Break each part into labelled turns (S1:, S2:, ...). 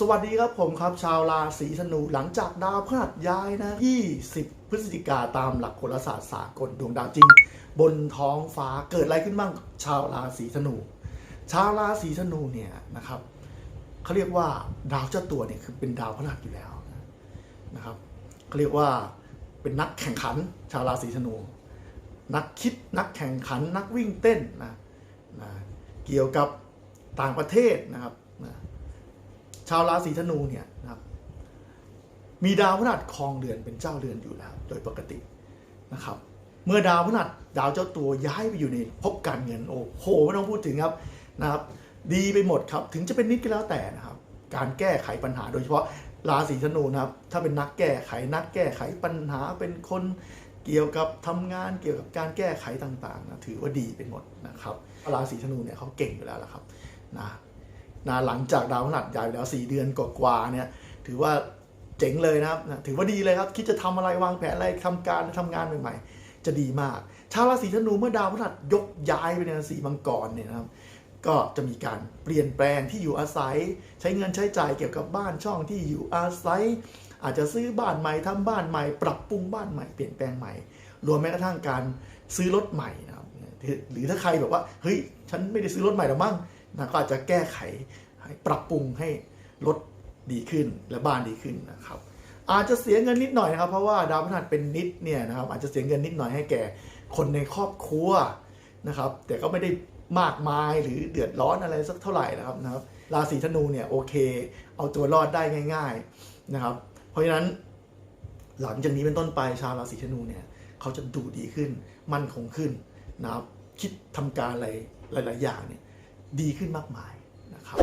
S1: สวัสดีครับผมครับ ชาวราศีธนูหลังจากดาวพฤหัสย้ายนะ 20 พฤศจิกาตามหลักโหราศาสตร์สากลดวงดาวจริง บนท้องฟ้าเกิดอะไรขึ้นบ้างชาวราศีธนู ชาวราศีธนูเนี่ยนะครับเขาเรียกว่าดาวเจ้าตัวเนี่ยคือเป็นดาวพฤหัสอยู่แล้วนะครับเขาเรียกว่าเป็นนักแข่งขัน ชาวราศีธนู นักคิดนักแข่งขันนักวิ่งเต้นนะนะเกี่ยวกับต่างประเทศนะครับนะ ชาวราศีธนูเนี่ยนะครับมีดาวพฤหัสครองเรือนเป็นเจ้าเรือนอยู่แล้ว โดยปกตินะครับ เมื่อดาวพฤหัสดาวเจ้าตัวย้ายไปอยู่ในภพการเงินโอ้โหไม่ต้องพูดถึงครับนะครับ ดีไปหมดครับ ถึงจะเป็นนิดก็แล้วแต่นะครับ การแก้ไขปัญหาโดยเฉพาะราศีธนูนะครับ ถ้าเป็นนักแก้ไขนักแก้ไขปัญหาเป็นคนเกี่ยวกับทำงานเกี่ยวกับการแก้ไขต่างๆนะถือว่าดีไปหมดนะครับ ราศีธนูเนี่ยเขาเก่งอยู่แล้วละครับนะ นะหลังจากดาวพฤหัสย้ายไปแล้ว 4 เดือนกว่าๆเนี่ยถือว่าเจ๋งเลยนะครับนะถือว่าดีเลยครับคิดจะทำอะไรวางแผนอะไรทำการทำงานใหม่ๆ จะดีมาก ชาวราศีธนูเมื่อดาวพฤหัสยกย้ายไปในราศีมังกรเนี่ยนะครับก็จะมีการเปลี่ยนแปลงที่อยู่อาศัย ใช้เงินใช้จ่ายเกี่ยวกับบ้านช่องที่อยู่อาศัย อาจจะซื้อบ้านใหม่ทำบ้านใหม่ ปรับปรุงบ้านใหม่เปลี่ยนแปลงใหม่ รวมแม้กระทั่งการซื้อรถใหม่นะครับหรือถ้าใครแบบว่าเฮ้ยฉันไม่ได้ซื้อรถใหม่หรอกมั้ง นะก็อาจจะแก้ไขปรับปรุงให้รถดีขึ้นและบ้านดีขึ้นนะครับ อาจจะเสียเงินนิดหน่อยนะครับเพราะว่าดาวพฤหัสเป็นนิดเนี่ยนะครับอาจจะเสียเงินนิดหน่อยให้แก่คนในครอบครัวนะครับ แต่ก็ไม่ได้มากมายหรือเดือดร้อนอะไรสักเท่าไหร่นะครับนะครับราศีธนูเนี่ยโอเค เอาตัวรอดได้ง่าย ๆนะครับ เพราะฉะนั้นหลังจากนี้เป็นต้นไปชาวราศีธนูเนี่ยเขาจะดูดีขึ้นมั่นคงขึ้นนะครับคิดทำการอะไรหลาย ๆ อย่างเนี่ย ดีขึ้นมากมายนะครับ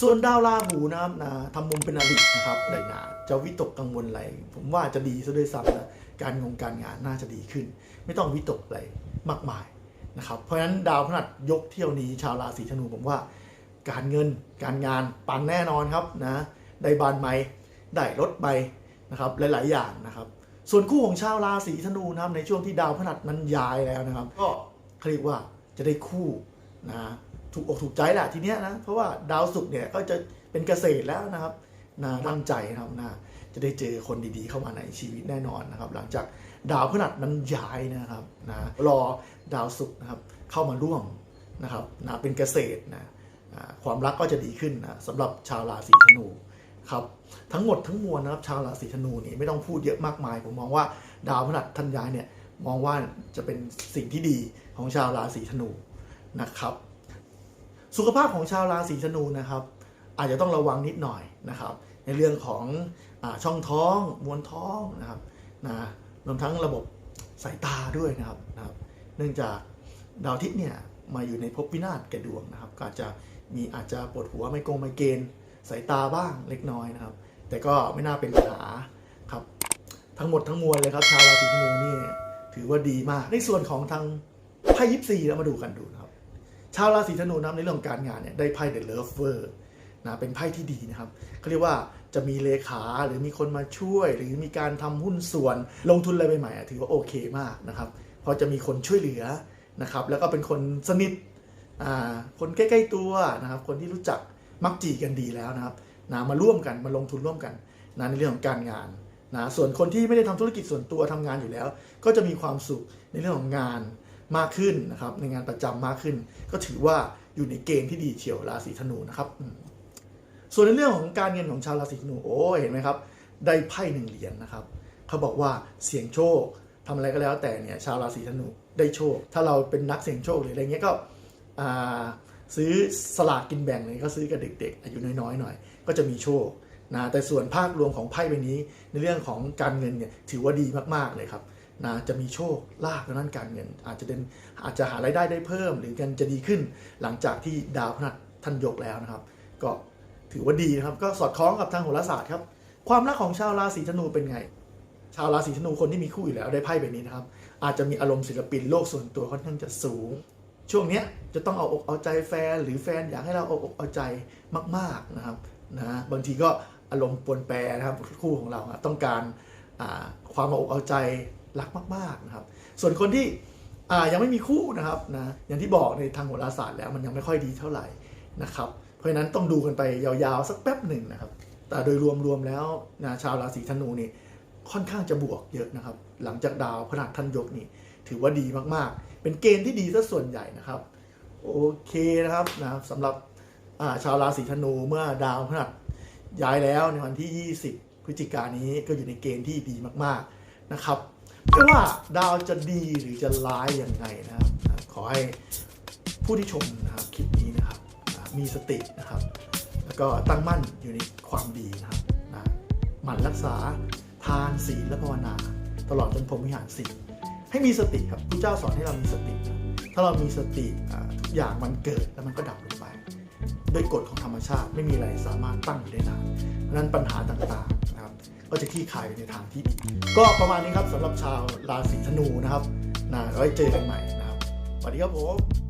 S1: ส่วนดาวราหูนะครับนะทำมุมเป็นอรินะครับในนาจะวิตกกังวลอะไร ผมว่าจะดีซะด้วยซ้ำนะการงงการงานน่าจะดีขึ้น ไม่ต้องวิตกอะไรมากมายนะครับ เพราะฉะนั้นดาวพฤหัสยกเที่ยวนี้ชาวราศีธนูผมว่า การเงินการงานปังแน่นอนครับนะได้บานใหม่ได้รถใหม่นะครับหลาย ๆ อย่างนะครับ ส่วนคู่ของชาวราศีธนูนะครับในช่วงที่ดาวพฤหัสนั้นย้ายแล้วนะครับ ก็เขาเรียกว่าจะได้คู่นะ ถูกอกถูกใจแหละทีเนี้ยนะเพราะว่าดาวศุกร์เนี่ยก็จะเป็นเกษตรแล้วนะครับนะตั้งใจนะครับนะจะได้เจอคนดีๆเข้ามาในชีวิตแน่นอนนะครับ หลังจากดาวพฤหัสนั้นย้ายนะครับนะรอดาวศุกร์นะครับเข้ามาร่วมนะครับนะเป็นเกษตรนะความรักก็จะดีขึ้นนะสำหรับชาวราศีธนูครับทั้งหมดทั้งมวลนะครับชาวราศีธนูนี่ไม่ต้องพูดเยอะมากมาย ผมมองว่าดาวพฤหัสทันย้ายเนี่ยมองว่าจะเป็นสิ่งที่ดีของชาวราศีธนูนะครับ สุขภาพของชาวราศีธนูนะครับ อาจจะต้องระวังนิดหน่อยนะครับ ในเรื่องของอช่องท้องมวลท้องนะครับนะรวมทั้งระบบสายตาด้วยนะครับนะครับ เนื่องจากดาวอาทิตย์เนี่ยมาอยู่ในภพวินาศแก่ดวงนะครับก็อาจจะมีอาจจะปวดหัวไมโกงไมเกรนสายตาบ้างเล็กน้อยนะครับ แต่ก็ไม่น่าเป็นปัญหาครับ ทั้งหมดทั้งมวลเลยครับชาวราศีธนูนี่ถือว่าดีมากในส่วนของทางไพ่ยิปซีเรามาดูกันดูนะครับ ชาวราศีธนูนะในเรื่องของการงานเนี่ยได้ไพ่เดอะเลิฟเวอร์นะเป็นไพ่ที่ดีนะครับเขาเรียกว่าจะมีเลขาหรือมีคนมาช่วย หรือมีการทำหุ้นส่วนลงทุนอะไรใหม่ๆถือว่าโอเคมากนะครับเพราะจะมีคนช่วยเหลือนะครับแล้วก็เป็นคนสนิทคนใกล้ๆตัวนะครับคนที่รู้จักมักจีกันดีแล้วนะครับนะมาร่วมกันมาลงทุนร่วมกันนะในเรื่องของการงานนะส่วนคนที่ไม่ได้ทำธุรกิจส่วนตัวทำงานอยู่แล้ว ก็จะมีความสุขในเรื่องของงาน มากขึ้นนะครับในงานประจำมากขึ้น ก็ถือว่าอยู่ในเกณฑ์ที่ดีเฉียวราศีธนูนะครับ ส่วนในเรื่องของการเงินของชาวราศีธนูโอ้เห็นไหมครับ ได้ไพ่หนึ่งเหรียญนะครับเขาบอกว่าเสี่ยงโชคทำอะไรก็แล้วแต่เนี่ยชาวราศีธนูได้โชค ถ้าเราเป็นนักเสี่ยงโชคหรืออะไรเงี้ยก็ซื้อสลากกินแบ่งเลยก็ซื้อกับเด็ก ๆ อายุน้อยๆหน่อย ก็จะมีโชคนะแต่ส่วนภาพรวมของไพ่ใบนี้ ในเรื่องของการเงินเนี่ยถือว่าดีมากๆเลยครับ นะจะมีโชคลาภทางด้านการเงิน อาจจะเป็นอาจจะหารายได้ได้เพิ่ม หรือกันจะดีขึ้น หลังจากที่ดาวพฤหัสท่านยกแล้วนะครับ ก็ถือว่าดีนะครับ ก็สอดคล้องกับทางโหราศาสตร์ครับ ความรักของชาวราศีธนูเป็นไง ชาวราศีธนูคนที่มีคู่อยู่แล้วได้ไพ่แบบนี้นะครับ อาจจะมีอารมณ์ศิลปินโลกส่วนตัวค่อนข้างจะสูง ช่วงนี้จะต้องเอาอกเอาใจแฟน หรือแฟนอยากให้เราเอาอกเอาใจมาก ๆนะครับนะบางทีก็อารมณ์ปนแปรนะครับคู่ของเราต้องการความเอาอกเอาใจ รักมากๆนะครับส่วนคนที่ยังไม่มีคู่นะครับนะอย่างที่บอกในทางโหราศาสตร์แล้วมันยังไม่ค่อยดีเท่าไหร่นะครับเพราะฉะนั้นต้องดูกันไปยาวๆสักแป๊บหนึ่งนะครับแต่โดยรวมๆแล้วนะชาวราศีธนูนี่ค่อนข้างจะบวกเยอะนะครับ หลังจากดาวพฤหัสท่านยกนี่ถือว่าดีมากๆ เป็นเกณฑ์ที่ดีซะส่วนใหญ่นะครับ โอเคนะครับนะสำหรับชาวราศีธนูเมื่อดาวพฤหัสย้ายแล้วในวันที่ 20 พฤศจิกายนนี้ก็อยู่ในเกณฑ์ที่ดีมากๆนะครับ ไม่ว่าดาวจะดีหรือจะร้ายยังไงนะครับ ขอให้ผู้ที่ชมนะครับคลิปนี้นะครับ มีสตินะครับ แล้วก็ตั้งมั่นอยู่ในความดีนะครับนะหมั่นรักษาทานศีลและภาวนา ตลอดจนพรมวิหารสี่ให้มีสติครับพระเจ้าสอนให้เรามีสติครับถ้าเรามีสติทุกอย่างมันเกิดแล้วมันก็ดับลงไปด้วยกฎของธรรมชาติไม่มีอะไรสามารถตั้งอยู่ได้นานเพราะนั้นปัญหาต่างๆนะ ก็จะคลี่คลายไปในทางที่ดีก็ประมาณนี้ครับสำหรับชาวราศีธนูนะครับนะไว้เจอกันใหม่นะครับสวัสดีครับผม